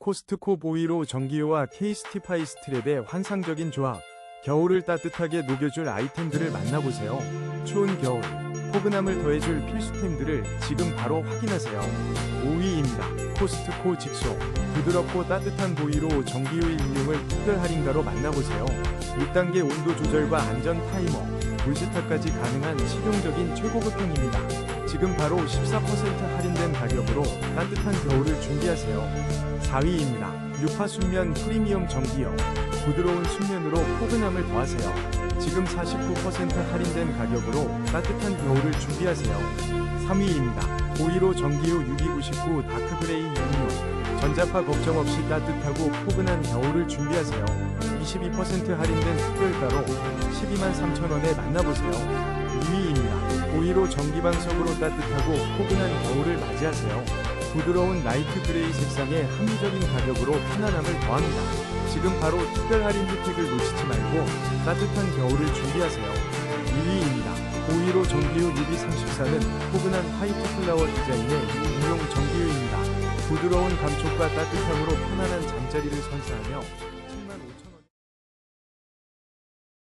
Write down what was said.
코스트코 보이로 전기요와 케이스티파이 스트랩의 환상적인 조합. 겨울을 따뜻하게 녹여줄 아이템들을 만나보세요. 추운 겨울, 포근함을 더해줄 필수템들을 지금 바로 확인하세요. 5위입니다. 코스트코 직소. 부드럽고 따뜻한 보이로 전기요 일용을 특별 할인가로 만나보세요. 6단계 온도 조절과 안전 타이머, 물세탁까지 가능한 실용적인 최고급형입니다. 지금 바로 14% 할인된 가격으로 따뜻한 겨울을 준비하세요. 4위입니다. 유파 순면 프리미엄 전기요. 부드러운 순면으로 포근함을 더하세요. 지금 49% 할인된 가격으로 따뜻한 겨울을 준비하세요. 3위입니다. 보이로 전기요 6299 다크그레이 유니온. 전자파 걱정 없이 따뜻하고 포근한 겨울을 준비하세요. 22% 할인된 특별가로 12만 3천원에 만나보세요. 2위입니다. 보이로 전기방석으로 따뜻하고 포근한 겨울을 맞이하세요. 부드러운 라이트 그레이 색상의 합리적인 가격으로 편안함을 더합니다. 지금 바로 특별 할인 혜택을 놓치지 말고 따뜻한 겨울을 준비하세요. 1위입니다. 보이로 전기요 UB34는 포근한 화이트 플라워 디자인의 유용 전기요입니다. 부드러운 감촉과 따뜻함으로 편안한 잠자리를 선사하며